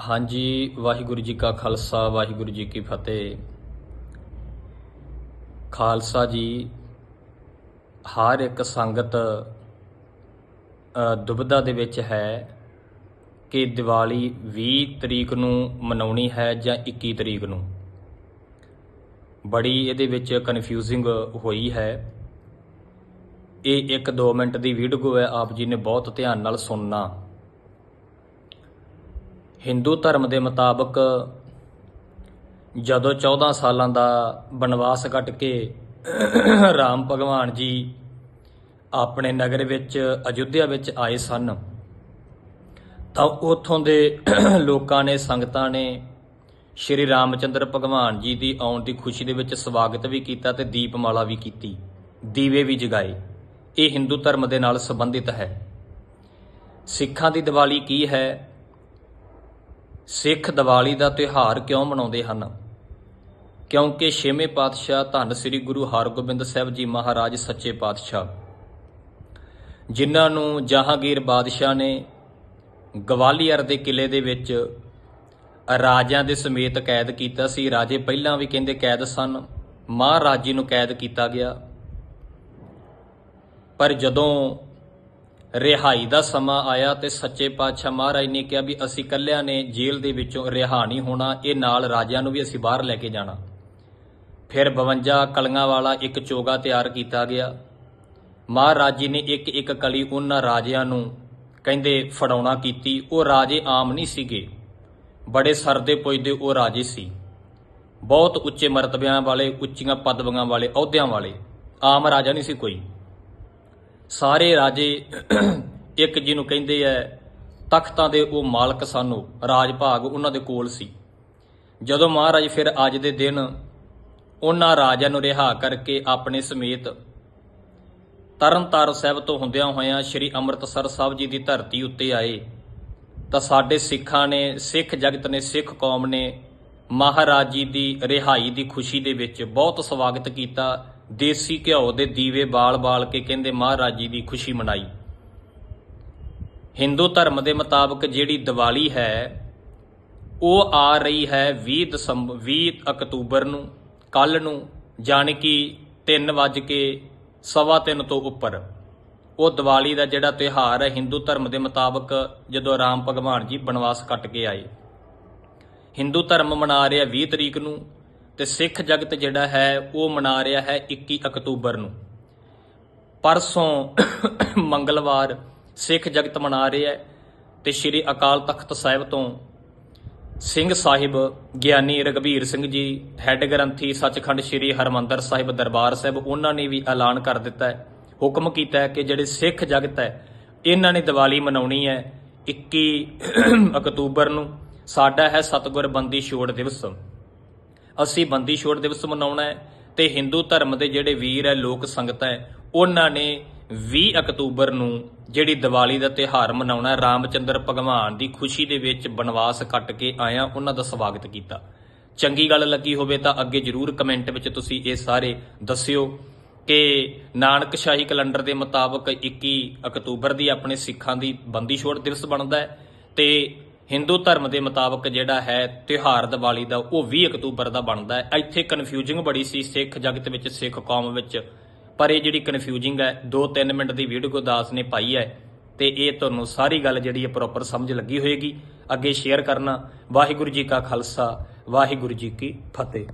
ਹਾਂਜੀ, ਵਾਹਿਗੁਰੂ ਜੀ ਕਾ ਖਾਲਸਾ, ਵਾਹਿਗੁਰੂ ਜੀ ਕੀ ਫਤਿਹ। ਖਾਲਸਾ ਜੀ, ਹਰ ਇੱਕ ਸੰਗਤ ਦੁਬਿਧਾ ਦੇ ਵਿੱਚ ਹੈ ਕਿ ਦੀਵਾਲੀ 20 ਤਰੀਕ ਨੂੰ ਮਨਾਉਣੀ ਹੈ ਜਾਂ 21 ਤਰੀਕ ਨੂੰ। ਬੜੀ ਇਹਦੇ ਵਿੱਚ ਕਨਫਿਊਜ਼ਿੰਗ ਹੋਈ ਹੈ। ਇਹ 1-2 ਮਿੰਟ ਦੀ ਵੀਡੀਓ ਹੈ, ਆਪ ਜੀ ਨੇ ਬਹੁਤ ਧਿਆਨ ਨਾਲ ਸੁਣਨਾ। ਹਿੰਦੂ ਧਰਮ ਦੇ ਮੁਤਾਬਕ ਜਦੋਂ 14 ਸਾਲਾਂ ਦਾ ਬਨਵਾਸ ਕੱਟ ਕੇ ਰਾਮ ਭਗਵਾਨ ਜੀ ਆਪਣੇ ਨਗਰ ਵਿੱਚ, ਅਯੁੱਧਿਆ ਵਿੱਚ ਆਏ ਸਨ, ਤਾਂ ਉਥੋਂ ਦੇ ਲੋਕਾਂ ਨੇ, ਸੰਗਤਾਂ ਨੇ ਸ਼੍ਰੀ ਰਾਮਚੰਦਰ ਭਗਵਾਨ ਜੀ ਦੀ ਆਉਣ ਦੀ ਖੁਸ਼ੀ ਦੇ ਵਿੱਚ ਸਵਾਗਤ ਵੀ ਕੀਤਾ ਤੇ ਦੀਪਮਾਲਾ ਵੀ ਕੀਤੀ, ਦੀਵੇ ਵੀ ਜਗਾਏ। ਇਹ ਹਿੰਦੂ ਧਰਮ ਦੇ ਨਾਲ ਸੰਬੰਧਿਤ ਹੈ। ਸਿੱਖਾਂ ਦੀ ਦੀਵਾਲੀ ਕੀ ਹੈ? ਸਿੱਖ ਦੀਵਾਲੀ ਦਾ ਤਿਉਹਾਰ ਕਿਉਂ ਮਨਾਉਂਦੇ ਹਨ? ਕਿਉਂਕਿ ਛੇਵੇਂ ਪਾਤਸ਼ਾਹ ਧੰਨ ਸ੍ਰੀ ਗੁਰੂ ਹਰਗੋਬਿੰਦ ਸਾਹਿਬ ਜੀ ਮਹਾਰਾਜ ਸੱਚੇ ਪਾਤਸ਼ਾਹ। ਜਿਨ੍ਹਾਂ ਨੂੰ ਜਹਾਂਗੀਰ ਬਾਦਸ਼ਾਹ ਨੇ ਗਵਾਲੀਅਰ ਦੇ ਕਿਲੇ ਦੇ ਵਿੱਚ ਰਾਜਿਆਂ ਦੇ ਸਮੇਤ ਕੈਦ ਕੀਤਾ ਸੀ। ਰਾਜੇ ਪਹਿਲਾਂ ਵੀ ਕਹਿੰਦੇ ਕੈਦ ਸਨ, ਮਹਾਰਾਜੀ ਨੂੰ ਕੈਦ ਕੀਤਾ ਗਿਆ। ਪਰ ਜਦੋਂ ਰਿਹਾਈ ਦਾ ਸਮਾਂ ਆਇਆ ਤੇ ਸੱਚੇ ਪਾਤਸ਼ਾਹ ਮਹਾਰਾਜ ਨੇ ਕਿਹਾ ਵੀ ਅਸੀਂ ਕੱਲਿਆਂ ਨੇ ਜੇਲ੍ਹ ਦੇ ਵਿੱਚੋਂ ਰਿਹਾ ਨਹੀਂ ਹੋਣਾ, ਇਹ ਨਾਲ ਰਾਜਿਆਂ ਨੂੰ ਵੀ ਅਸੀਂ ਬਾਹਰ ਲੈ ਕੇ ਜਾਣਾ। ਫਿਰ 52 ਕਲੀਆਂ ਵਾਲਾ ਇੱਕ ਚੋਗਾ ਤਿਆਰ ਕੀਤਾ ਗਿਆ। ਮਹਾਰਾਜ ਜੀ ਨੇ ਇੱਕ ਇੱਕ ਕਲੀ ਉਹਨਾਂ ਰਾਜਿਆਂ ਨੂੰ ਕਹਿੰਦੇ ਫੜਾਉਣਾ ਕੀਤੀ। ਉਹ ਰਾਜੇ ਆਮ ਨਹੀਂ ਸੀਗੇ। ਬੜੇ ਸਰਦੇ ਪੁੱਜਦੇ ਉਹ ਰਾਜੇ ਸੀ। ਬਹੁਤ ਉੱਚੇ ਮਰਤਬਿਆਂ ਵਾਲੇ, ਉੱਚੀਆਂ ਪਦਵੀਆਂ ਵਾਲੇ, ਅਹੁਦਿਆਂ ਵਾਲੇ, ਆਮ ਰਾਜਾ ਨਹੀਂ ਸੀ ਕੋਈ। ਸਾਰੇ ਰਾਜੇ ਇੱਕ ਜਿਹਨੂੰ ਕਹਿੰਦੇ ਐ ਤਖਤਾਂ ਦੇ ਉਹ ਮਾਲਕ ਸਾਨੂੰ ਰਾਜ ਭਾਗ ਉਹਨਾਂ ਦੇ ਕੋਲ ਸੀ। ਜਦੋਂ ਮਹਾਰਾਜ ਫਿਰ ਅੱਜ ਦੇ ਦਿਨ ਉਹਨਾਂ ਰਾਜਿਆਂ ਨੂੰ ਰਿਹਾ ਕਰਕੇ ਆਪਣੇ ਸਮੇਤ ਤਰਨਤਾਰਨ ਸਾਹਿਬ ਤੋਂ ਹੁੰਦਿਆਂ ਹੋਇਆਂ ਸ੍ਰੀ ਅੰਮ੍ਰਿਤਸਰ ਸਾਹਿਬ ਜੀ ਦੀ ਧਰਤੀ ਉੱਤੇ ਆਏ, ਤਾਂ ਸਾਡੇ ਸਿੱਖਾਂ ਨੇ, ਸਿੱਖ ਜਗਤ ਨੇ, ਸਿੱਖ ਕੌਮ ਨੇ ਮਹਾਰਾਜ ਜੀ ਦੀ ਰਿਹਾਈ ਦੀ ਖੁਸ਼ੀ ਦੇ ਵਿੱਚ ਬਹੁਤ ਸਵਾਗਤ ਕੀਤਾ ਦੇਸੀ ਘਿਓ ਦੇ ਦੀਵੇ ਬਾਲ-ਬਾਲ ਕੇ ਕਹਿੰਦੇ ਮਹਾਰਾਜ ਜੀ ਦੀ ਖੁਸ਼ੀ ਮਨਾਈ। ਹਿੰਦੂ ਧਰਮ ਦੇ ਮੁਤਾਬਕ ਜਿਹੜੀ ਦੀਵਾਲੀ ਹੈ, ਉਹ ਆ ਰਹੀ ਹੈ 20 ਦਸੰਬਰ 20 ਅਕਤੂਬਰ ਨੂੰ ਕੱਲ ਨੂੰ, ਜਾਣੀ ਕਿ 3 ਵਜ ਕੇ ਸਵਾ ਤਿੰਨ ਤੋਂ ਉੱਪਰ। ਉਹ ਦੀਵਾਲੀ ਦਾ ਜਿਹੜਾ ਤਿਉਹਾਰ ਹੈ, ਹਿੰਦੂ ਧਰਮ ਦੇ ਮੁਤਾਬਕ ਜਦੋਂ ਰਾਮ ਭਗਵਾਨ ਜੀ ਬਨਵਾਸ ਕੱਟ ਕੇ ਆਏ। ਹਿੰਦੂ ਧਰਮ ਮਨਾ ਰਿਹਾ 20 ਤਰੀਕ ਨੂੰ ਤੇ ਸਿੱਖ ਜਗਤ ਜਿਹੜਾ ਹੈ, ਉਹ ਮਨਾ ਰਿਹਾ ਹੈ 21 ਅਕਤੂਬਰ ਨੂੰ। ਪਰਸੋਂ ਮੰਗਲਵਾਰ ਸਿੱਖ ਜਗਤ ਮਨਾ ਰਿਹਾ ਹੈ ਤੇ ਸ੍ਰੀ ਅਕਾਲ ਤਖਤ ਸਾਹਿਬ ਤੋਂ ਸਿੰਘ ਸਾਹਿਬ ਗਿਆਨੀ ਰਗਵੀਰ ਸਿੰਘ ਜੀ, ਹੈੱਡ ਗ੍ਰੰਥੀ ਸੱਚਖੰਡ ਸ੍ਰੀ ਹਰਮੰਦਰ ਸਾਹਿਬ ਦਰਬਾਰ ਸਾਹਿਬ, ਉਹਨਾਂ ਨੇ ਵੀ ਐਲਾਨ ਕਰ ਦਿੱਤਾ ਹੈ। ਹੁਕਮ ਕੀਤਾ ਹੈ ਕਿ ਜਿਹੜੇ ਸਿੱਖ ਜਗਤ ਹੈ, ਇਹਨਾਂ ਨੇ ਦੀਵਾਲੀ ਮਨਾਉਣੀ ਹੈ 21 ਅਕਤੂਬਰ ਨੂੰ। ਸਾਡਾ ਹੈ ਸਤਗੁਰ ਬੰਦੀ ਛੋੜ ਦਿਵਸ। ਅਸੀਂ ਬੰਦੀ ਛੋੜ ਦਿਵਸ ਮਨਾਉਣਾ ਹੈ ਤੇ ਹਿੰਦੂ ਧਰਮ ਦੇ ਜਿਹੜੇ ਵੀਰ ਹੈ, ਲੋਕ ਸੰਗਤ ਹੈ, ਉਹਨਾਂ ਨੇ 20 ਅਕਤੂਬਰ ਨੂੰ ਜਿਹੜੀ ਦੀਵਾਲੀ ਦਾ ਤਿਉਹਾਰ ਮਨਾਉਣਾ ਹੈ, ਰਾਮਚੰਦਰ ਭਗਵਾਨ ਦੀ ਖੁਸ਼ੀ ਦੇ ਵਿੱਚ ਬਨਵਾਸ ਕੱਟ ਕੇ ਆਇਆ, ਉਹਨਾਂ ਦਾ ਸਵਾਗਤ ਕੀਤਾ। ਚੰਗੀ ਗੱਲ ਲੱਗੀ ਹੋਵੇ ਤਾਂ ਅੱਗੇ ਜਰੂਰ ਕਮੈਂਟ ਵਿੱਚ ਤੁਸੀਂ ਇਹ ਸਾਰੇ ਦੱਸਿਓ ਕਿ ਨਾਨਕ ਸ਼ਾਹੀ ਕੈਲੰਡਰ ਦੇ ਮੁਤਾਬਕ 21 ਅਕਤੂਬਰ ਦੀ ਆਪਣੇ ਸਿੱਖਾਂ ਦੀ ਬੰਦੀ ਛੋੜ ਦਿਵਸ ਬਣਦਾ ਹੈ ਤੇ ਹਿੰਦੂ ਧਰਮ ਦੇ ਮੁਤਾਬਕ ਜਿਹੜਾ ਹੈ ਤਿਉਹਾਰ ਦੀਵਾਲੀ ਦਾ, ਉਹ 20 ਅਕਤੂਬਰ ਦਾ ਬਣਦਾ ਹੈ। ਇੱਥੇ ਕਨਫਿਊਜ਼ਿੰਗ ਬੜੀ ਸੀ ਸਿੱਖ ਜਗਤ ਵਿੱਚ, ਸਿੱਖ ਕੌਮ ਵਿੱਚ। ਪਰ ਇਹ ਜਿਹੜੀ ਕਨਫਿਊਜ਼ਿੰਗ ਹੈ 2-3 ਮਿੰਟ ਦੀ ਵੀਡੀਓ ਦਾਸ ਨੇ ਪਾਈ ਹੈ ਤੇ ਇਹ ਤੁਹਾਨੂੰ ਸਾਰੀ ਗੱਲ ਜਿਹੜੀ ਹੈ ਪ੍ਰੋਪਰ ਸਮਝ ਲੱਗੀ ਹੋਏਗੀ। ਅੱਗੇ ਸ਼ੇਅਰ ਕਰਨਾ। ਵਾਹਿਗੁਰੂ ਜੀ ਕਾ ਖਾਲਸਾ, ਵਾਹਿਗੁਰੂ ਜੀ ਕੀ ਫਤਿਹ।